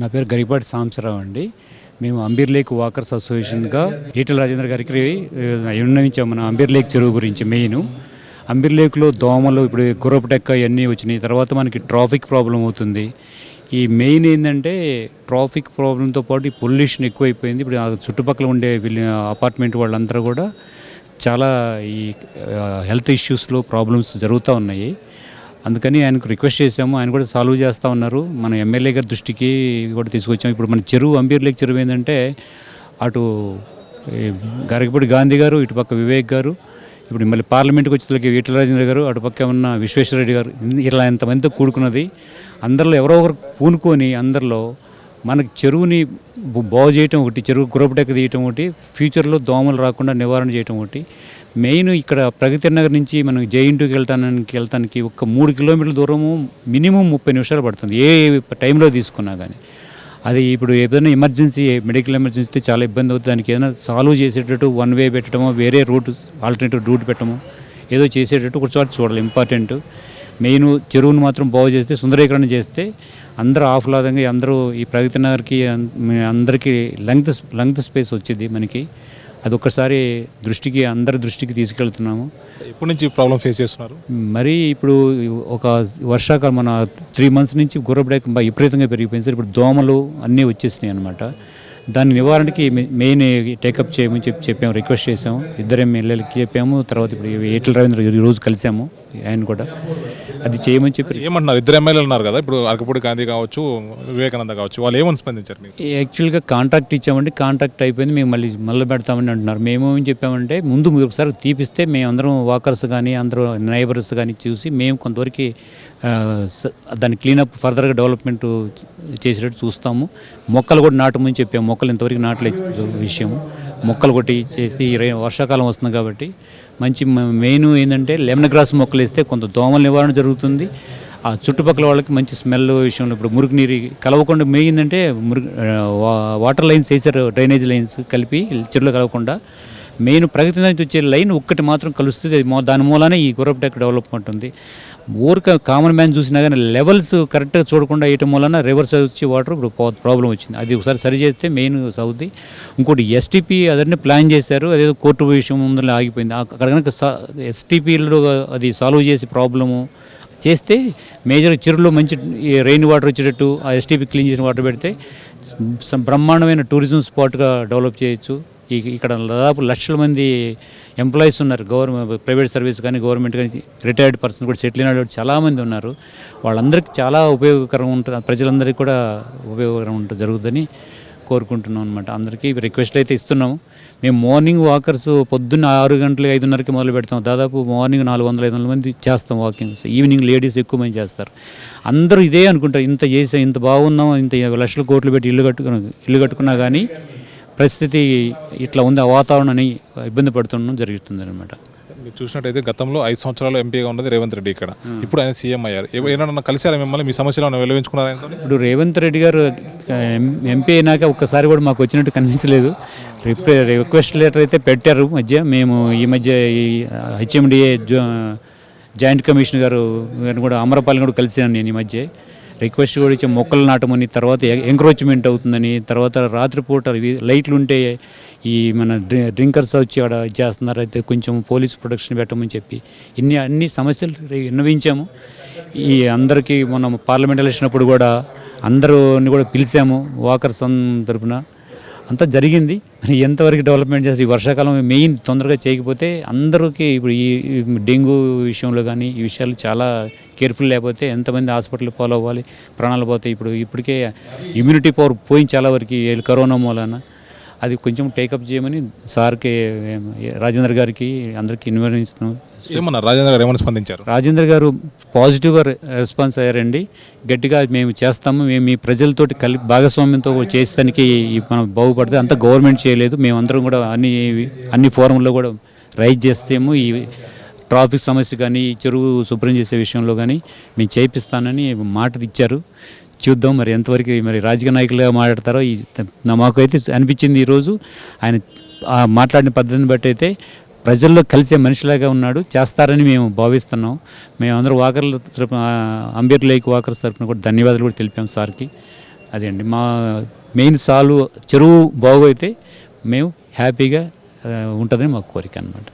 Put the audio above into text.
నా పేరు గరిపాటి సాంబశివరావు అండి. మేము అంబీర్ లేక్ వాకర్స్ అసోసియేషన్గా ఈటల రాజేంద్ర గారికి ఆ, విన్నవించాం మన అంబీర్ లేక్ చెరువు గురించి మెయిన్. అంబీర్ లేక్లో దోమలు ఇప్పుడు కురపటెక్క ఇవన్నీ వచ్చినాయి. తర్వాత మనకి ట్రాఫిక్ ప్రాబ్లం అవుతుంది. ఈ మెయిన్ ఏంటంటే ట్రాఫిక్ ప్రాబ్లంతో పాటు ఈ పొల్యూషన్ ఎక్కువైపోయింది. ఇప్పుడు చుట్టుపక్కల ఉండే అపార్ట్మెంట్ వాళ్ళందరూ కూడా చాలా ఈ హెల్త్ ఇష్యూస్లో ప్రాబ్లమ్స్ జరుగుతూ ఉన్నాయి. అందుకని ఆయనకు రిక్వెస్ట్ చేశాము. ఆయన కూడా సాల్వ్ చేస్తూ ఉన్నారు. మన ఎమ్మెల్యే గారి దృష్టికి కూడా తీసుకొచ్చాము. ఇప్పుడు మన చెరువు అంబీర్ లేక్ చెరువు ఏంటంటే అటు ఈ గరగపూడి గాంధీ గారు ఇటు పక్క వివేక్ గారు ఇప్పుడు మళ్ళీ పార్లమెంట్కి వచ్చేసరికి ఈటల రాజేంద్ర గారు అటు పక్క ఉన్న విశ్వేశ్వరరెడ్డి గారు ఇలా ఎంతమందితో కూడుకున్నది. అందరిలో ఎవరో ఒకరు పూనుకొని అందరిలో మనకి చెరువుని బాగు చేయటం ఒకటి చెరువు గురపటెక్క తీయటం ఒకటి ఫ్యూచర్లో దోమలు రాకుండా నివారణ చేయటం ఒకటి. మెయిన్ ఇక్కడ ప్రగతి నగర్ నుంచి మనం జైంటూకి వెళ్తానికి వెళ్తానికి ఒక మూడు కిలోమీటర్ల దూరము మినిమం ముప్పై నిమిషాలు పడుతుంది. ఏ టైంలో తీసుకున్నా కానీ అది ఇప్పుడు ఏదైనా ఎమర్జెన్సీ మెడికల్ ఎమర్జెన్సీ చాలా ఇబ్బంది అవుతుంది. దానికి ఏదైనా సాల్వ్ చేసేటట్టు వన్ వే పెట్టడమో వేరే రూట్ ఆల్టర్నేటివ్ రూట్ పెట్టడమో ఏదో చేసేటట్టు ఒక చోట చూడాలి ఇంపార్టెంట్. మెయిన్ చెరువును మాత్రం బాగు చేస్తే సుందరీకరణ చేస్తే అందరూ ఆహ్లాదంగా అందరూ ఈ ప్రగతి నగర్కి అందరికీ లెంగ్త్ లెంగ్త్ స్పేస్ వచ్చింది మనకి. అది ఒక్కసారి దృష్టికి అందరి దృష్టికి తీసుకెళ్తున్నాము. ఎప్పటి నుంచి ప్రాబ్లం ఫేస్ చేస్తున్నారు? మరి ఇప్పుడు ఒక వర్షాకాలం మన త్రీ మంత్స్ నుంచి గుర్రబ్రేక్ విపరీతంగా పెరిగిపోయింది సార్. ఇప్పుడు దోమలు అన్నీ వచ్చేసినాయి అనమాట దాని నివారణకి మెయిన్ టేకప్ చేయమని చెప్పి చెప్పాము రిక్వెస్ట్ చేసాము ఇద్దరు ఎమ్మెల్యేలకి చెప్పాము తర్వాత ఇప్పుడు ఈటల రవీంద్ర ఈ రోజు కలిసాము ఆయన కూడా. అది చేయమని చెప్పి ఏమంటున్నారు? ఇద్దరు ఎమ్మెల్యేలు ఉన్నారు కదా. ఇప్పుడు అరకపూడి గాంధీ కావచ్చు వివేకానంద కావచ్చు వాళ్ళు ఏమని స్పందించారు మీకు? యాక్చువల్గా కాంట్రాక్ట్ ఇచ్చామండి. కాంట్రాక్ట్ అయిపోయింది. మేము మళ్ళీ మళ్ళీ పెడతామని అంటున్నారు. మేము ఏం చెప్పామంటే ముందు మీరు ఒకసారి తీపిస్తే మేము అందరం వాకర్స్ కానీ అందరూ నైబర్స్ కానీ చూసి మేము కొంతవరకు దాన్ని క్లీనప్ ఫర్దర్గా డెవలప్మెంట్ చేసేటట్టు చూస్తాము. మొక్కలు కూడా నాటమని చెప్పాము. మొక్కలు ఇంతవరకు నాటలేదు విషయం మొక్కలు కొట్టి చేసి వర్షాకాలం వస్తుంది కాబట్టి మంచి మెయిన్ ఏంటంటే లెమన్ గ్రాస్ మొక్కలు వేస్తే కొంత దోమల నివారణ జరుగుతుంది. ఆ చుట్టుపక్కల వాళ్ళకి మంచి స్మెల్ విషయంలో ఇప్పుడు మురికి నీరు కలవకుండా మెయిన్ ఏంటంటే మురుగు వా- వాటర్ లైన్స్ వేసారు డ్రైనేజ్ లైన్స్ కలిపి చెరువులు కలవకుండా. మెయిన్ ప్రగతి నుంచి వచ్చే లైన్ ఒక్కటి మాత్రం కలుస్తుంది. అది మో- దాని మూలానే ఈ గుర్రపటెక్ డెవలప్మెంట్ ఉంది. ఊరిక కామన్ మ్యాన్ చూసినా కానీ లెవెల్స్ కరెక్ట్గా చూడకుండా వేయటం వలన రివర్స్ వచ్చి వాటర్ ఇప్పుడు ప్రాబ్లం వచ్చింది. అది ఒకసారి సరి చేస్తే మెయిన్ సౌది ఇంకోటి ఎస్టీపీ అదన్నీ ప్లాన్ చేశారు. అదేదో కోర్టు విషయం ముందు ఆగిపోయింది. అక్కడ కనుక ఎస్టీపీలో అది సాల్వ్ చేసి ప్రాబ్లము చేస్తే మేజర్ చెరువులో మంచి రెయిన్ వాటర్ వచ్చేటట్టు ఆ ఎస్టీపీ క్లీన్ చేసిన వాటర్ పెడితే బ్రహ్మాండమైన టూరిజం స్పాట్గా డెవలప్ చేయొచ్చు. ఈ ఇక్కడ దాదాపు లక్షల మంది ఎంప్లాయీస్ ఉన్నారు. గవర్నమెంట్ ప్రైవేట్ సర్వీస్ కానీ గవర్నమెంట్ కానీ రిటైర్డ్ పర్సన్ కూడా సెటిల్ అయిన వాళ్ళు చాలామంది ఉన్నారు. వాళ్ళందరికీ చాలా ఉపయోగకరం ఉంటుంది ప్రజలందరికీ కూడా ఉపయోగకరం ఉంటుంది జరుగుతుందని కోరుకుంటున్నాం అనమాట అందరికీ రిక్వెస్ట్ అయితే ఇస్తున్నాము. మేము మార్నింగ్ వాకర్స్ పొద్దున్న ఆరు గంటలు ఐదున్నరకి మొదలు పెడతాం. దాదాపు మార్నింగ్ నాలుగు వందల ఐదు వందల మంది చేస్తాం వాకింగ్స్ ఈవినింగ్ లేడీస్ ఎక్కువ మంది చేస్తారు. అందరూ ఇదే అనుకుంటారు. ఇంత చేసే ఇంత బాగున్నాం ఇంత లక్షల కోట్లు పెట్టి ఇల్లు కట్టుకున్నా ఇల్లు కట్టుకున్నా కానీ పరిస్థితి ఇట్లా ఉంది ఆ వాతావరణాన్ని ఇబ్బంది పడుతుండడం జరుగుతుంది అనమాట మీరు చూసినట్టయితే గతంలో ఐదు సంవత్సరాలు ఎంపీగా ఉన్నది రేవంత్ రెడ్డి ఇక్కడ. ఇప్పుడు ఆయన సీఎం అయ్యారు. ఏ- ఏమన్నా కలిసారా మిమ్మల్ని? మీ సమస్యలు వెల్లవించుకున్నారు ఆయనతో? ఇప్పుడు రేవంత్ రెడ్డి గారు ఎంపీ అయినాక ఒక్కసారి కూడా మాకు వచ్చినట్టు కనిపించలేదు. రిక్వెస్ట్ లెటర్ అయితే పెట్టారు మధ్య. మేము ఈ మధ్య ఈ హెచ్ఎండిఏ జాయింట్ కమిషనర్ గారు కూడా అమరపాలెం కూడా కలిసాను నేను ఈ మధ్య. రిక్వెస్ట్ కూడా ఇచ్చి. మొక్కలు నాటమని తర్వాత ఎంక్రోచ్మెంట్ అవుతుందని తర్వాత రాత్రిపూట లైట్లు ఉంటే ఈ మన డ్రి- డ్రింకర్స్ వచ్చి ఆడ చేస్తున్నారు. అయితే కొంచెం పోలీస్ ప్రొటెక్షన్ పెట్టమని చెప్పి ఇన్ని అన్ని సమస్యలు విన్నవించాము. ఈ అందరికీ మనం పార్లమెంట్ ఎలక్షన్ అప్పుడు కూడా అందరూ కూడా పిలిచాము. వాకర్స్ అన్- తరపున. అంతా జరిగింది. మరి ఎంతవరకు డెవలప్మెంట్ చేస్తారు? ఈ వర్షాకాలం మెయిన్ తొందరగా చేయకపోతే అందరికీ ఇప్పుడు ఈ డెంగ్యూ విషయంలో కానీ ఈ విషయాలు చాలా కేర్ఫుల్ లేకపోతే ఎంతమంది హాస్పిటల్ ఫాలో అవ్వాలి? ప్రాణాలు పోతాయి. ఇప్పుడు ఇప్పటికే ఇమ్యూనిటీ పవర్ పోయింది చాలా వరకు కరోనా మూలన. అది కొంచెం టేకప్ చేయమని సార్కి రాజేంద్ర గారికి అందరికీ ఇన్వెస్టిస్తున్నాం ఏమన్నారు రాజేంద్ర గారు ఏమని స్పందించారు? రాజేంద్ర గారు పాజిటివ్గా రెస్పాన్స్ అయ్యారండి. గట్టిగా మేము చేస్తాము. మేము మీ ప్రజలతోటి కలిపి భాగస్వామ్యంతో చేసేదానికి మనం బాగుపడితే అంతా గవర్నమెంట్ చేయలేదు. మేమందరం కూడా అన్ని అన్ని ఫోరంలో కూడా రైజ్ చేస్తాము ఈ ట్రాఫిక్ సమస్య కానీ ఈ చెరువు శుభ్రం చేసే విషయంలో కానీ మేము చేపిస్తానని మాట ఇచ్చారు. చూద్దాం మరి ఎంతవరకు మరి రాజకీయ నాయకులుగా మాట్లాడతారో ఈ మాకైతే అనిపించింది ఈరోజు ఆయన మాట్లాడిన పద్ధతిని బట్టి అయితే ప్రజల్లో కలిసే మనిషిలాగా ఉన్నాడు చేస్తారని మేము భావిస్తున్నాం. మేము అందరూ వాకర్ల తరపున అంబేర్ లేక్ వాకర్స్ తరపున కూడా ధన్యవాదాలు కూడా తెలిపాం సార్కి. అదే అండి మా మెయిన్ సాలు చెరువు బాగోయితే మేము హ్యాపీగా ఉంటుందని మా కోరిక అనమాట